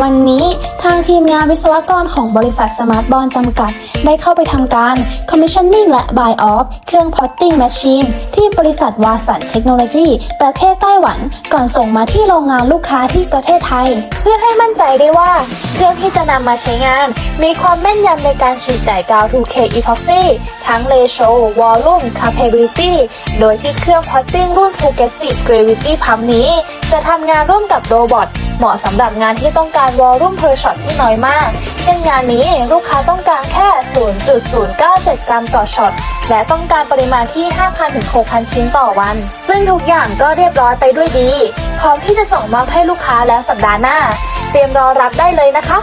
วันนี้ทางทีมงานวิศวกรของบริษัทสมาร์ทบอลจำกัด ได้เข้าไปทำการ commissioning และ buy off เครื่อง potting machine ที่บริษัทวาสันเทคโนโลยีประเทศไต้หวัน ก่อนส่งมาที่โรงงานลูกค้าที่ประเทศไทย เพื่อให้มั่นใจได้ว่า เครื่องที่จะนำมาใช้งาน มีความแม่นยำในการฉีดจ่ายกาว 2K epoxy ทั้ง ratio volume capability โดยที่เครื่อง potting รุ่น Progressive Gravity Pump นี้ จะทำงานร่วมกับโรบอท เหมาะสำหรับงานที่ต้องการวอลลุ่มเพอร์ช็อตที่น้อยมาก เช่นงานนี้ลูกค้าต้องการแค่ 0.097 กรัมต่อช็อต และต้องการปริมาณที่ 5,000-6,000 ชิ้นต่อวัน ซึ่งทุกอย่างก็เรียบร้อยไปด้วยดี พร้อมที่จะส่งมอบให้ลูกค้าแล้วสัปดาห์หน้า เตรียมรอรับได้เลยนะคะ